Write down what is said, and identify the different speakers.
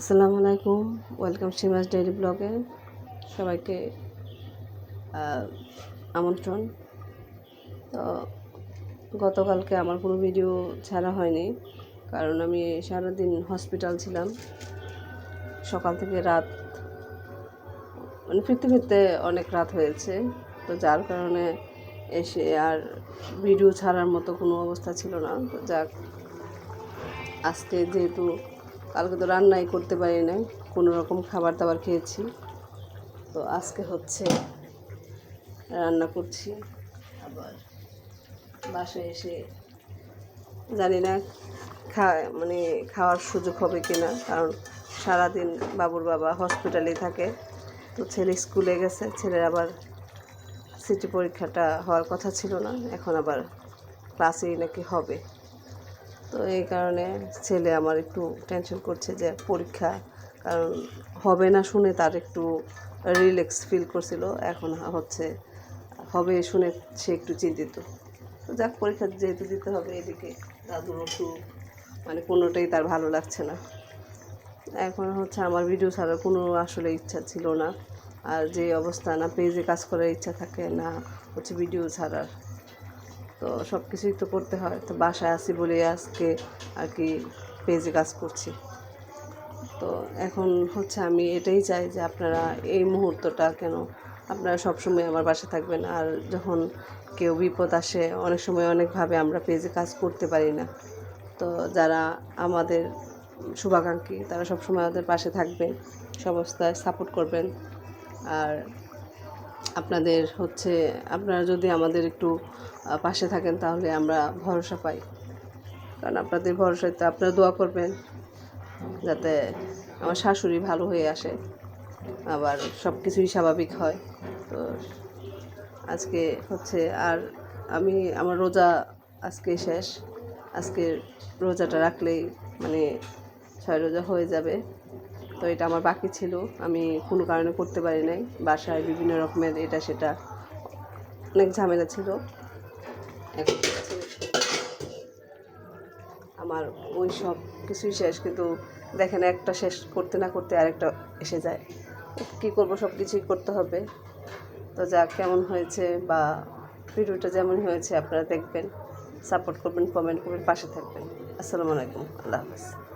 Speaker 1: আসসালামু আলাইকুম। Welcome সীমাস daily ব্লগে। সবাইকে আমন্ত্রণ। তো গতকালকে আমার কোনো ভিডিও ছাড়া হয়নি, কারণ আমি সারাদিন হসপিটাল ছিলাম। সকাল থেকে রাত মানে ফিরতে ফিরতে অনেক রাত হয়েছে। তো যার কারণে এসে আর ভিডিও ছাড়ার মতো কোনো অবস্থা ছিল না। তো যাক, আজকে যেহেতু কালকে তো রান্নাই করতে পারি নাই, কোনো রকম খাবার দাবার খেয়েছি। তো আজকে হচ্ছে রান্না করছি। আবার বাসায় এসে জানি না খা মানে খাওয়ার সুযোগ হবে কি না কারণ সারাদিন বাবুর বাবা হসপিটালে থাকে। তো ছেলে স্কুলে গেছে, ছেলের আবার সিটি পরীক্ষাটা হওয়ার কথা ছিল না, এখন আবার ক্লাসেই নাকি হবে। তো এই কারণে ছেলে আমার একটু টেনশন করছে যে পরীক্ষা, কারণ হবে না শুনে তার একটু রিল্যাক্স ফিল করছিল, এখন হচ্ছে হবে শুনে সে একটু চিন্তিত। তো যাক, পরীক্ষা যেহেতু দিতে হবে এদিকে, দাদুর একটু মানে কোনোটাই তার ভালো লাগছে না। এখন হচ্ছে আমার ভিডিও ছাড়ার কোনো আসলে ইচ্ছা ছিল না, আর যে অবস্থা না, পেজে কাজ করার ইচ্ছা থাকে না, হচ্ছে ভিডিও ছাড়ার। তো সব কিছুই তো করতে হয়। তো বাসায় আসি বলে আজকে আর কি পেজে কাজ করছি। তো এখন হচ্ছে আমি এটাই চাই যে আপনারা এই মুহূর্তটা কেন আপনারা সবসময় আমার বাসা থাকবেন। আর যখন কেউ বিপদ আসে, অনেক সময় অনেকভাবে আমরা পেজে কাজ করতে পারি না। তো যারা আমাদের শুভাকাঙ্ক্ষী, তারা সবসময় আমাদের পাশে থাকবেন সমস্যায় সাপোর্ট করবেন। আর আপনাদের হচ্ছে, আপনারা যদি আমাদের একটু পাশে থাকেন তাহলে আমরা ভরসা পাই। কারণ আপনাদের ভরসায় তো আপনারা দোয়া করবেন, যাতে আমার শাশুড়ি ভালো হয়ে আসে, আবার সব কিছুই স্বাভাবিক হয়। তো আজকে হচ্ছে, আর আমি, আমার রোজা আজকে শেষ। আজকে রোজাটা রাখলেই মানে ছয় রোজা হয়ে যাবে। তো এটা আমার বাকি ছিল। আমি কোনো কারণে করতে পারি নাই। বাসায় বিভিন্ন রকমের এটা সেটা অনেক ঝামেলা ছিল। আমার ওই সব কিছুই শেষ, কিন্তু দেখেন একটা শেষ করতে না করতে আরেকটা এসে যায়। কী করব, সব কিছুই করতে হবে। তো যা কেমন হয়েছে বা ভিডিওটা যেমন হয়েছে, আপনারা দেখবেন, সাপোর্ট করবেন, কমেন্ট করবেন, পাশে থাকবেন। আসসালামু আলাইকুম, আল্লাহ হাফেজ।